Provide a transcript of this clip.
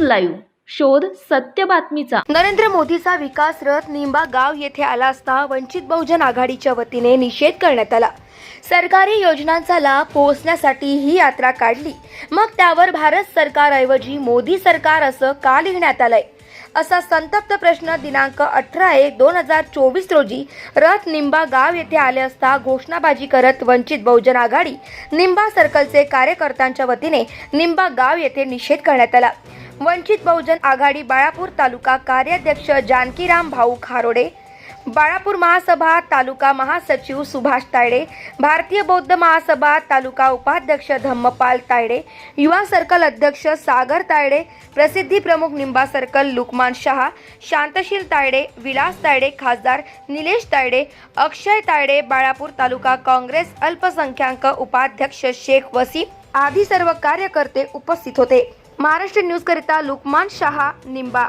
Live. शोध सत्य बातमीचा. नरेंद्र मोदीचा विकास रथ निंबा गाव येथे आला असता वंचित बहुजन आघाडीच्या वतीने निषेध करण्यात आला. सरकारी योजनांचा लाभ पोहोचण्यासाठी ही यात्रा काढली. मग त्यावर भारत सरकारऐवजी मोदी सरकार असं का लिहिण्यात आलंय? असा संतप्त प्रश्न दिनांक अठरा एक दोन हजार चोवीस रोजी रथ निंबा गाव येथे आले असता घोषणाबाजी करत वंचित बहुजन आघाडी निंबा सर्कलचे कार्यकर्त्यांच्या वतीने निंबा गाव येथे निषेध करण्यात आला. वंचित बहुजन आघाडी बाळापूर तालुका कार्याध्यक्ष जानकीराम भाऊ खारोडे बाळापूर महासभा तालुका महासचिव सुभाष तायडे भारतीय बौद्ध महासभा तालुका उपाध्यक्ष धम्मपाल तायडे युवा सर्कल अध्यक्ष सागर तायडे प्रसिद्धी प्रमुख निंबा सर्कल लुकमान शहा शांतशील तायडे विलास तायडे खासदार निलेश तायडे अक्षय तायडे बाळापूर तालुका काँग्रेस अल्पसंख्याक उपाध्यक्ष शेख वसीम आदी सर्व कार्यकर्ते उपस्थित होते. महाराष्ट्र न्यूज करिता लुकमान शहा निंबा.